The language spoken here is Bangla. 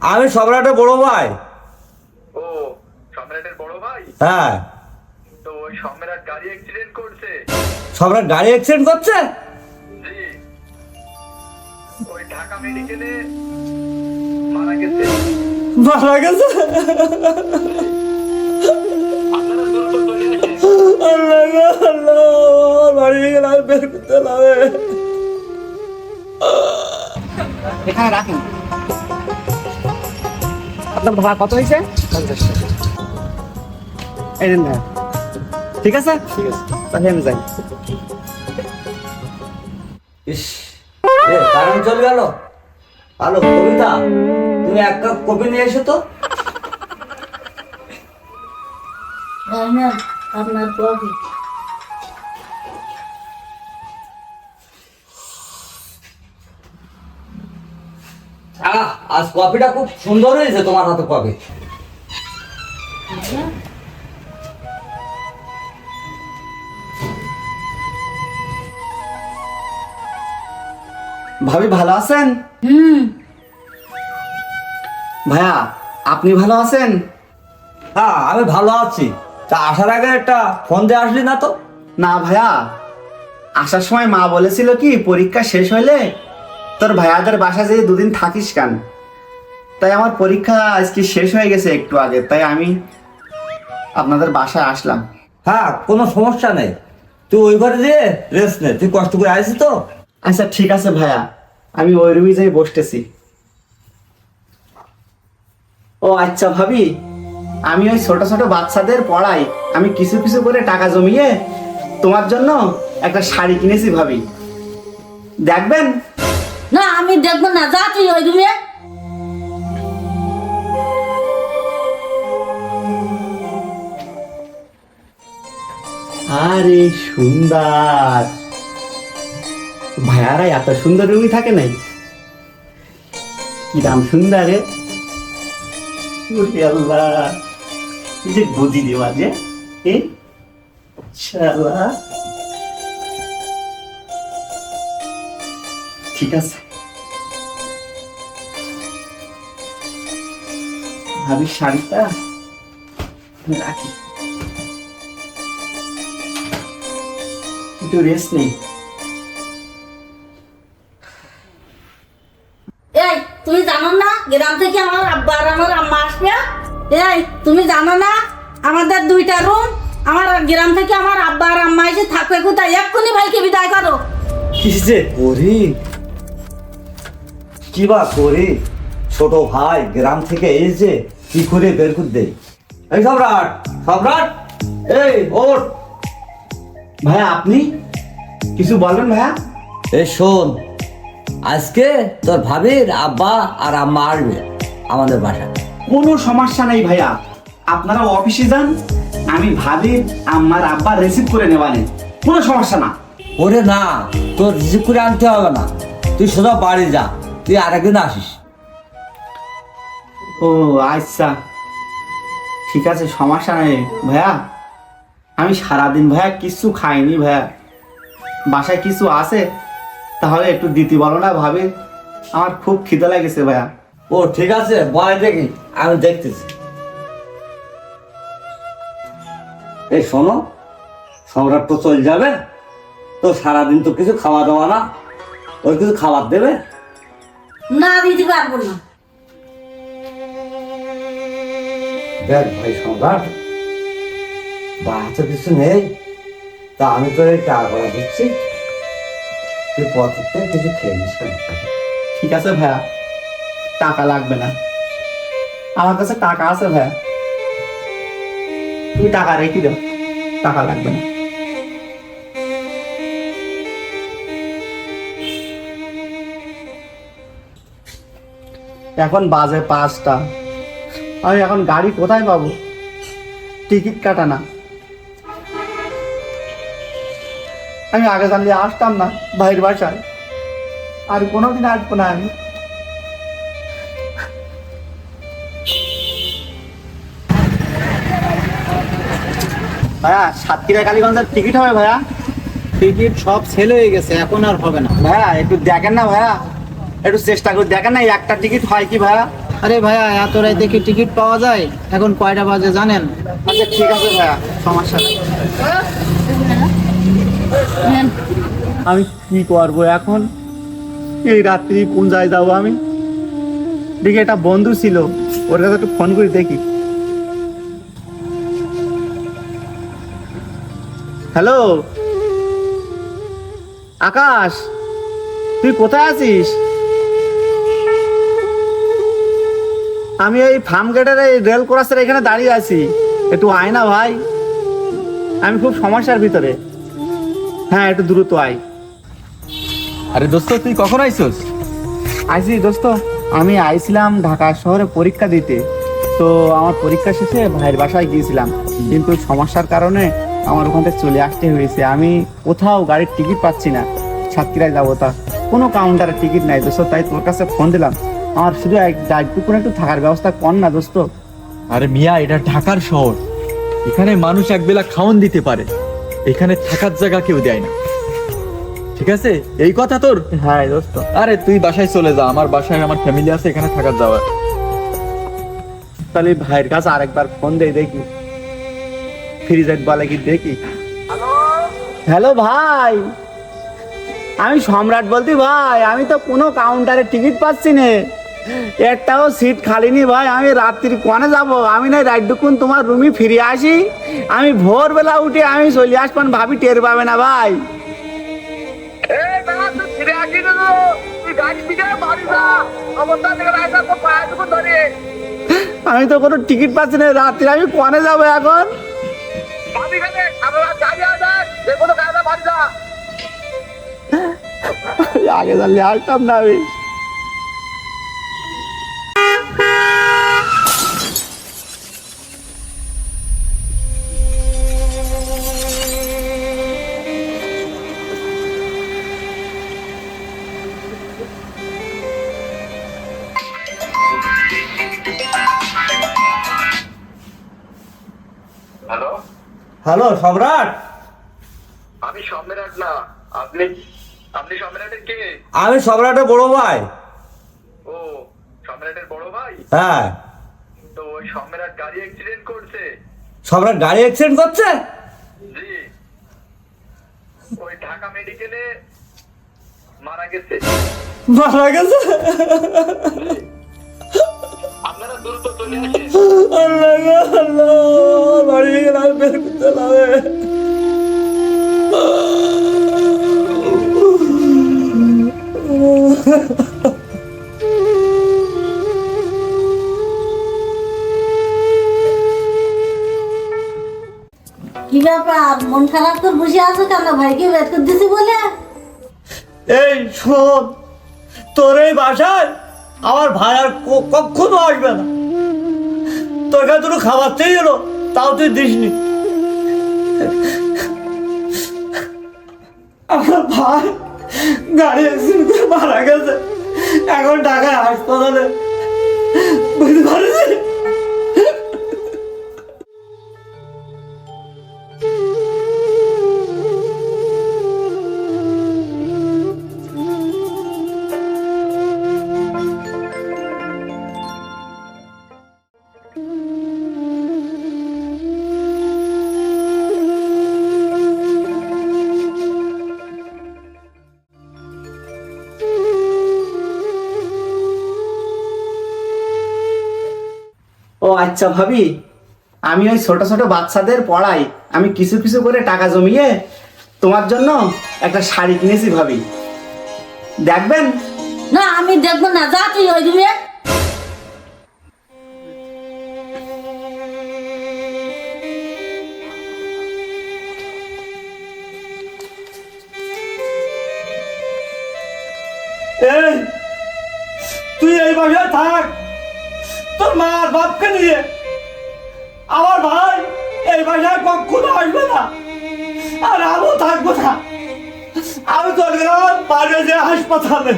আমি সম্রাটের বড় ভাই। ও সম্রাটের বড় ভাই? হ্যাঁ। তো ওই সম্রাট গাড়ি অ্যাক্সিডেন্ট করছে? সম্রাট গাড়ি অ্যাক্সিডেন্ট করছে? জি। ওই ঢাকা মেডিকেলে মারা গেছে। মারা গেছে? আল্লাহ আল্লাহ বাড়ি বের করতে এখানে রাখেন। আপনার ভাড়া কত হয়েছে? এই দিন ভাড়া ঠিক আছে? ঠিক আছে। তাহলে আমি যাই। ইস এ কারেন্ট চলে গেল। হ্যালো কবিতা। তুমি এক কাপ কপি নিয়ে এসো তো। আপনার কফি। আজ কফিটা খুব সুন্দর হয়েছে তোমার হাতে কফি। ভাবি ভালো আছেন? হুম। ভাইয়া আপনি ভালো আছেন? হ্যাঁ আমি ভালো আছি। তা আসার আগে একটা ফোন দিয়ে আসলি না তো? না ভাইয়া আসার সময় মা বলেছিল কি পরীক্ষা শেষ হলে তোর ভাইয়াদের বাসা যেয়ে দুদিন থাকিস কেন? তাই আমার পরীক্ষা আজকে শেষ হয়ে গেছে একটু আগে তাই আমি আপনাদের বাসায় আসলাম। হ্যাঁ কোনো সমস্যা নেই। তুই ওই ঘরে দিয়ে রেস্ট নে তুই কষ্ট করে আসিস তো? আচ্ছা ঠিক আছে ভাইয়া আমি ওই রুমে যাই বসতেছি। ও আচ্ছা ভাবি আমি ওই ছোট ছোট বাচ্চাদের পড়াই আমি কিছু কিছু করে টাকা জমিয়ে তোমার জন্য একটা শাড়ি কিনেছি ভাবি। দেখবেন? না আমি দেখব না যা তুই ওই রুমে আরে সুন্দর। ভাইয়ারা, এত সুন্দর রুমই থাকে নাই? কি দাম সুন্দর আল্লাহ যে দেওয়া যে ঠিক আছে। ভাবির শাড়িটা রাখি। একটু রেস্ট নেই এই তুমি জানো না গ্রাম থেকে আমার আব্বা আর আমার আম্মা আসবে? এই তুমি জানো না আমাদের দুইটা রুম আমার গ্রাম থেকে আমার আব্বা আর আম্মা এসে থাকবে কোথায়? এক্ষুনি ভাইকে বিদায় করো। কি যে করি। কি বা করি? ছোট ভাই গ্রাম থেকে এসে কি করে বের করে দেই এই সম্রাট সম্রাট! এই ওঠ! ভাইয়া আপনি? কিছু বলবেন ভাইয়া? এই শোন আজকে তোর ভাবির আব্বা আর আম্মা আসবে আমাদের বাসায়। কোনো সমস্যা নেই ভাইয়া। আপনারা অফিসে যান আমি ভাবি আমার আব্বা রিসিভ করে নেবানে কোনো সমস্যা না। ওরে না তোর রিসিভ করে আনতে হবে না। তুই সোজা বাড়ি যা তুই আরেকদিন আসিস। ও আচ্ছা। ঠিক আছে সমস্যা নেই। ভাইয়া আমি সারাদিন ভাইয়া কিছু খাইনি ভাইয়া। বাসায় কিছু আছে? তাহলে একটু দিতে বলো না ভাবি। আমার খুব খিদে লাগেছে ভাইয়া। ও ঠিক আছে বয় দেখি আমি দেখতেছি। এই শোনো সম্রাট তো চলে যাবে। তো সারাদিন তো কিছু খাওয়া দাওয়া না। ওর কিছু খাবার দেবে? না দিতে পারব না। দেখ ভাই সম্রাট বাড়িতে কিছু নেই? তা আমি দিচ্ছি। খেয়ে নিস ঠিক আছে ভাইয়া। টাকা লাগবে না। আমার কাছে টাকা আছে ভাইয়া। টাকা রেখে টাকা লাগবে না। এখন বাজে পাঁচটা। আমি এখন গাড়ি কোথায় পাবো? টিকিট কাটা না। আমি আগে জানলে আসতাম না ভাইয়ের বাসায়। আর কোনোদিন আসব না আমি। ভাইয়া সাতক্ষীরা কালীগঞ্জের টিকিট হবে ভাইয়া। টিকিট সব সেল হয়ে গেছে এখন আর হবে না। ভাইয়া একটু দেখেন না ভাইয়া। একটু চেষ্টা করে দেখেন না এই একটা টিকিট হয় কি ভাইয়া? আরে ভাইয়া এত রাইতে কি টিকিট পাওয়া যায়? এখন কয়টা বাজে জানেন? আচ্ছা ঠিক আছে ভাইয়া সমস্যা নেই। নেন। আমি কি করব এখন? এই রাত্রি কোন জায়গায় যাব আমি? দেখি একটা বন্ধু ছিল, ওর কাছে একটু ফোন করে, দেখি। হ্যালো আকাশ, তুই কোথায় আছিস? আমি এই ফার্ম গেটের এই রেল ক্রসের এখানে দাঁড়িয়ে আছি। একটু আয় না ভাই। আমি খুব সমস্যার ভিতরে। হ্যাঁ একটু দ্রুত আয়। আরে দোস্ত তুই কখন আইসোস? আইসি দোস্ত আমি আইছিলাম ঢাকা শহরে পরীক্ষা দিতে। তো আমার পরীক্ষা শেষে ভাইয়ের বাসায় গিয়েছিলাম। কিন্তু সমস্যার কারণে আমার ওখান থেকে চলে আসতে হয়েছে। আমি কোথাও গাড়ির টিকিট পাচ্ছি না। সাতক্ষীরায় যাব তা। কোনো কাউন্টারে টিকিট নাই দোস্ত তাই তোর কাছে ফোন দিলাম। আমার শুধু এক একটুকুন একটু থাকার ব্যবস্থা কর না দোস্ত। আরে মিয়া এটা ঢাকার শহর। এখানে মানুষ একবেলা খাওন দিতে পারে। এখানে থাকার জায়গা কেউ দেয় না। ঠিক আছে? এই কথা তোর? হ্যাঁ দোস্ত। আরে তুই বাসায় চলে যা। আমার বাসায় আমার ফ্যামিলি আছে এখানে থাকার যাওয়ার। তাহলে ভাইয়ের কাছে আরেকবার ফোন দেই দেখি। ফ্রিজের বলে কি দেখি। হ্যালো ভাই। আমি সম্রাট বলছি ভাই আমি তো কোনো কাউন্টারে টিকিট পাচ্ছি না। একটাও সিট খালি নি ভাই আমি রাত্রির কোনে যাব? আমি না রাইডুকুন তোমার রুমে ফিরে আসি। আমি ভোরবেলা উঠে আমি চলে আসবান ভাবি টের পাবে না ভাই। আমি তো কোনো টিকিট পাচ্ছি না রাত্রি আমি কোনে যাব এখন? আগে জানলে আসতাম না আমি। হ্যালো সম্রাট? আমি সম্রাট না আপনি আপনি সম্রাটের কে? আমি সম্রাটের বড় ভাই। ও সম্রাটের বড় ভাই? হ্যাঁ। তো ওই সম্রাট গাড়ি অ্যাক্সিডেন্ট করছে? সম্রাট গাড়ি অ্যাক্সিডেন্ট করছে? জি। ওই ঢাকা মেডিকেলে মারা গেছে। মারা গেছে? আপনারা দ্রুত চলে আসেন। আল্লাহ আল্লাহ। বাড়ি বের করতে হবে কি ব্যাপার? মন খারাপ করে বসে আছো কেন ভাইকে বের করে দিছি বলে? এই শোন তোর এই বাসায় আমার ভাই আর কখনো আসবে না। তোর কাছে দুটো খাবার চেয়ে গেলো তাও তুই দিসনি। আমার ভাই গাড়ি অ্যাক্সিডেন্ট মারা গেছে। এখন টাকায় হাসপাতালে। বুঝতে পারছিস? ও আচ্ছা ভাবি আমি ওই ছোট ছোট বাচ্চাদের পড়াই। আমি কিছু কিছু করে টাকা জমিয়ে তোমার জন্য একটা শাড়ি কিনেছি ভাবি। দেখবেন? না আমি দেখব না। যা তুই ওই দিবে এই তুই এই বাসায় থাক। তোর মা আর বাপকে নিয়ে। আমার ভাই এই বাসায় কখনো আসবে না। আর আমিও থাকব না। আমি চলে গেলাম বাইরে যে হাসপাতালে।